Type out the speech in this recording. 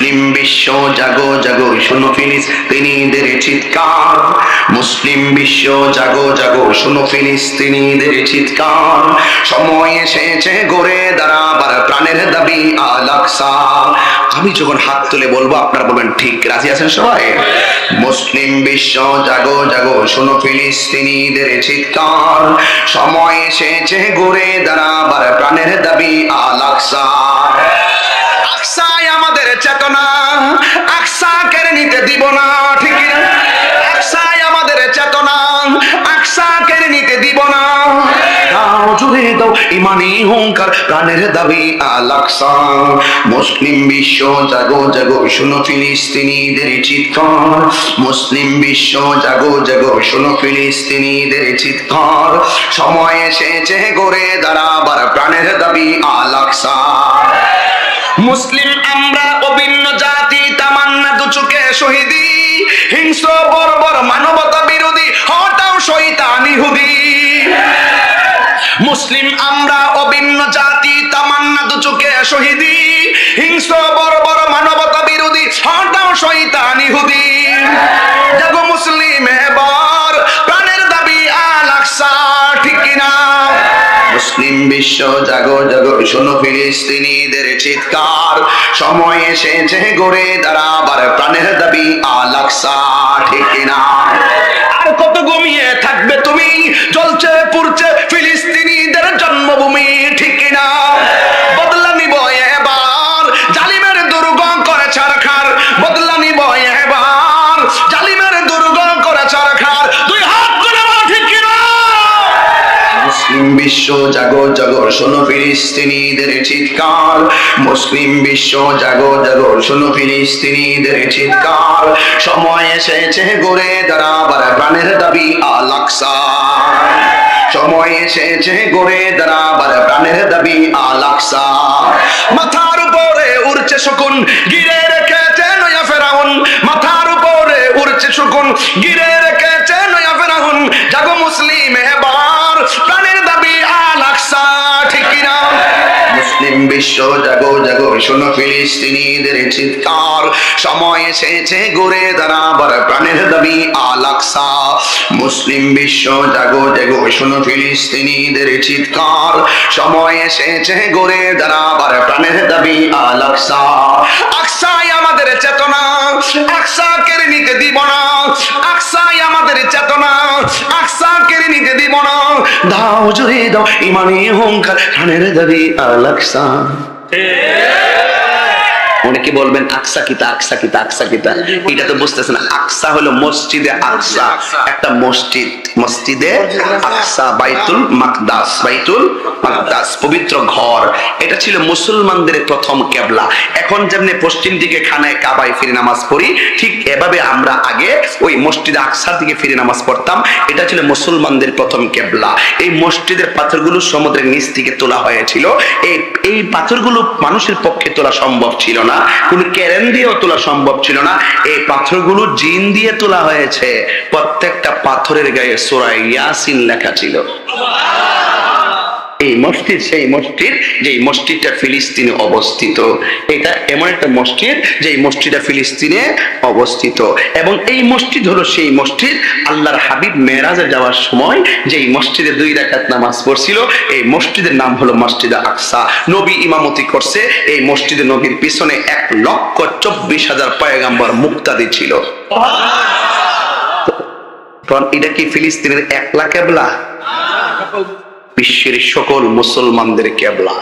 মুসলিম বিশ্ব জাগো জাগো, শুনো ফিলিস্তিনিদের চিৎকার। মুসলিম বিশ্ব জাগো জাগো, শুনো ফিলিস্তিনিদের চিৎকার। সময় এসেছে গড়ে দাঁড়াবার প্রাণের দাবি আলাকসা আমি যখন হাত তুলে বলব, আপনারা বলবেন, ঠিক, রাজি আছেন সবাই? মুসলিম বিশ্ব জাগো জাগো, শুনো ফিলিস্তিনিদের চিৎকার। সময় এসেছে গড়ে দাঁড়াবার প্রাণের দাবি আলাকসা আকসাই আমাদের চেতনা। আকসা কেড়ে নিতে দিব না, ঠিক আকসাই আমাদের চেতনা। আকসা কেড়ে নিতে দিব না। মুসলিম বিশ্ব জাগো জাগো, শুনো ফিলিস্তিনিদের চিৎকার। মুসলিম বিশ্ব জাগো জাগো ফিলিস্তিনিদের চিৎকার। সময় এসেছে গড়ে দাঁড়াবার প্রাণের দাবি আলাকসা মুসলিম আমরা, অভিন্ন জাতি, তামান্না দুচুকে শহীদি, হিংস্র, বর্বর, মানবতা বিরোধী, হটাও শৈতান ইহুদি। মুসলিম আমরা, অভিন্ন জাতি, তামান্না দুচুকে শহীদি, হিংস্র, বর্বর, মানবতা বিরোধী, হটাও শৈতান ইহুদি। বিশ্ব জাগো জাগো শোনো ফিলিস্তিনিদের চিৎকার। সময় এসেছে গড়ে দাঁড়াবার, প্রাণের দাবি আলাকসা ঠিক কিনা? বিশ্ব জাগো জাগো, শোনো ফিলিস্তিনিদের চিৎকার। মুসলিম বিশ্ব জাগো জাগো, শোনো ফিলিস্তিনিদের চিৎকার। সময় এসেছে গড়ে দাঁড়াবার প্রাণের দাবি আলাকসা সময় এসেছে গড়ে দাঁড়াবার প্রাণের দাবি আলাকসা মাথার উপরে উড়ছে শকুন, গিরে রেখেছে নয়া ফেরাউন। মাথার উপরে উড়ছে শকুন, গিরে রেখেছে নয়া ফেরাউন। জাগো মুসলিম বিশ্ব জাগো জাগো, শোনো ফিলিস্তিনিদের চিৎকার। সময় এসেছে ঘুরে দাঁড়াবার প্রাণের দাবি আলাকসা মুসলিম বিশ্ব জাগো জাগো, শোনো ফিলিস্তিনিদের চিৎকার। সময় এসেছে ঘুরে দাঁড়াবার প্রাণের দাবি আলাকসা আকসাই আমাদের আকসা কেড়ে নিতে দিব না। আকসাই আমাদের চেতনা। আকসা কেড়ে নিতে দিব না। দাও জুড়ে দাও, ইমানি হুঙ্কার প্রাণের দাবি আলাকসা অনেকে বলবেন, আকসা কিতা আকসা কিতা আকসা কিতা এটা তো বুঝতেছেন, আকসা হলো মসজিদে আকসা। একটা মসজিদ, মসজিদে আকসা, বাইতুল মাকদাস বাইতুল মাকদাস, পবিত্র ঘর। এটা ছিল মুসলমানদের প্রথম কেবলা। এখন যেমনি পশ্চিম দিকে খানায় কাবায় ফিরে নামাজ পড়ি, ঠিক এভাবে আমরা আগে ওই মসজিদে আকসার দিকে ফিরে নামাজ পড়তাম। এটা ছিল মুসলমানদের প্রথম কেবলা। এই মসজিদের পাথরগুলো সমুদ্রের নিচ থেকে তোলা হয়েছিল। এই এই পাথরগুলো মানুষের পক্ষে তোলা সম্ভব ছিল না। কোন ক্যারেন দিয়েও তোলা সম্ভব ছিল না। এই পাথরগুলো জিন দিয়ে তোলা হয়েছে। প্রত্যেকটা পাথরের গায়ে সোরাই ইয়াসিন লেখা ছিল। এই মসজিদ সেই মসজিদ যে মসজিদটা ফিলিস্তিনে অবস্থিত। এটা এমন একটা মসজিদ যে এই মসজিদটা ফিলিস্তিনে অবস্থিত। এবং এই মসজিদ হলো সেই মসজিদ আল্লাহর হাবিব মেরাজে যাওয়ার সময় যে এই মসজিদে দুই রাকাত নামাজ পড়ছিল এই মসজিদের নাম হলো মসজিদে আকসা। নবী ইমামতি করছে এই মসজিদে নবীর পিছনে এক লক্ষ চব্বিশ হাজার পয়গাম্বর মুক্তাদি ছিল। তখন এটা কি ফিলিস্তিনের একলা কেবলা? বিশ্বের সকল মুসলমানদের কেবলা।